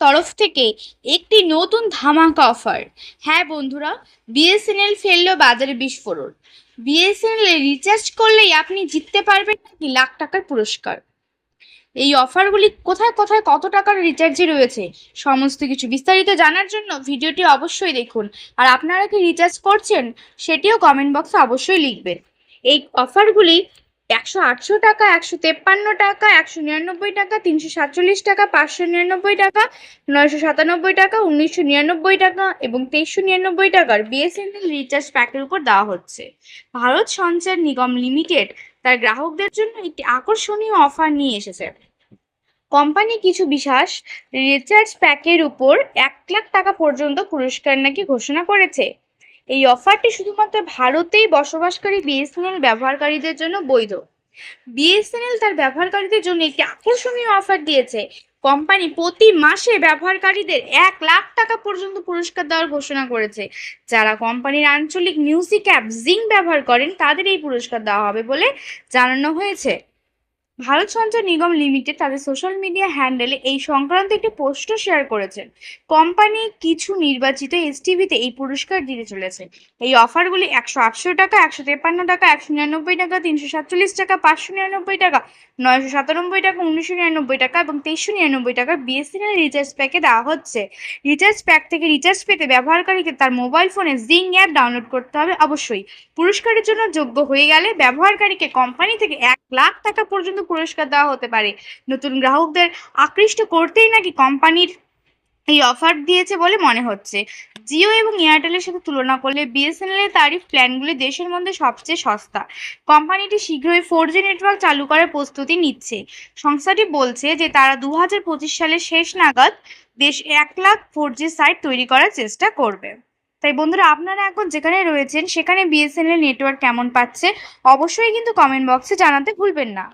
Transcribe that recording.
তরফ থেকে একটি নতুন ধামাকা অফার। হ্যাঁ বন্ধুরা, বিএসএনএল ফেলল বাজারে বিস্ফোরণ। বিএসএনএল রিচার্জ করলেই আপনি জিততে পারবেন নাকি লাখ টাকার পুরস্কার। এই অফারগুলি কোথায় কোথায় কত টাকার রিচার্জে রয়েছে, সমস্ত কিছু বিস্তারিত জানার জন্য ভিডিওটি অবশ্যই দেখুন। আর আপনারা কি রিচার্জ করছেন, সেটিও কমেন্ট বক্সে অবশ্যই লিখবেন। এই অফারগুলি একশো আটশো টাকা, একশো তেপ্পান্ন টাকা, একশো নিরানব্বই টাকা, তিনশো সাতচল্লিশ টাকা, পাঁচশো নিরানব্বই টাকা, নয়শো সাতানব্বই টাকা, উনিশশো নিরানব্বই টাকা এবং তেইশশো নিরানব্বই টাকার বিএসএনএল রিচার্জ প্যাকের উপর দেওয়া হচ্ছে। ভারত সঞ্চার নিগম লিমিটেড তার গ্রাহকদের জন্য একটি আকর্ষণীয় অফার নিয়ে এসেছে। কোম্পানি কিছু বিশেষ রিচার্জ প্যাকের উপর এক লাখ টাকা পর্যন্ত পুরস্কার নাকি ঘোষণা করেছে। এই অফারটি শুধুমাত্র ভারতেই বসবাসকারী বিএসএনএল ব্যবহারকারীদের জন্য বৈধ। বিএসএনএল তার ব্যবহারকারীদের জন্য একটি আকর্ষণীয় অফার দিয়েছে। কোম্পানি প্রতি মাসে ব্যবহারকারীদের এক লাখ টাকা পর্যন্ত পুরস্কার দেওয়ার ঘোষণা করেছে। যারা কোম্পানির আঞ্চলিক মিউজিক অ্যাপ জিং ব্যবহার করেন, তাদের এই পুরস্কার দেওয়া হবে বলে জানানো হয়েছে। ভারত সঞ্চার নিগম লিমিটেড তাদের সোশ্যাল মিডিয়া হ্যান্ডেলে এই সংক্রান্ত একটি পোস্টও শেয়ার করেছেন কোম্পানি কিছু নির্বাচিত এসটিভিতে এই পুরস্কার দিতে চলেছে। এই অফারগুলি একশো আটশো টাকা, একশো তেপান্ন টাকা, একশো নিরানব্বই টাকা, তিনশো সাতচল্লিশ টাকা, পাঁচশো নিরানব্বই টাকা, নয়শো সাতানব্বই টাকা, উনিশশো নিরানব্বই টাকা এবং তেইশশো নিরানব্বই টাকার বিএসএনএল রিচার্জ প্যাকে দেওয়া হচ্ছে। রিচার্জ প্যাক থেকে রিচার্জ পেতে ব্যবহারকারীকে তার মোবাইল ফোনে জিং অ্যাপ ডাউনলোড করতে হবে অবশ্যই। পুরস্কারের জন্য যোগ্য হয়ে গেলে ব্যবহারকারীকে কোম্পানি থেকে এক লাখ টাকা পর্যন্ত পুরস্কার দেওয়া হতে পারে। নতুন গ্রাহকদের আকৃষ্ট করতেই নাকি কোম্পানির এই অফার দিয়েছে বলে মনে হচ্ছে। জিও এবং এয়ারটেলের সাথে তুলনা করলে বিএসএনএল এর তারিফ প্ল্যানগুলি দেশের মধ্যে সবচেয়ে সস্তা। কোম্পানিটি শীঘ্রই ফোর জি নেটওয়ার্ক চালু করার প্রস্তুতি নিচ্ছে। সংস্থাটি বলছে যে তারা দু হাজার পঁচিশ সালের শেষ নাগাদ দেশ এক লাখ ফোর জি সাইট তৈরি করার চেষ্টা করবে। তাই বন্ধুরা, আপনারা এখন যেখানে রয়েছেন, সেখানে বিএসএনএল নেটওয়ার্ক কেমন পাচ্ছে, অবশ্যই কিন্তু কমেন্ট বক্সে জানাতে ভুলবেন না।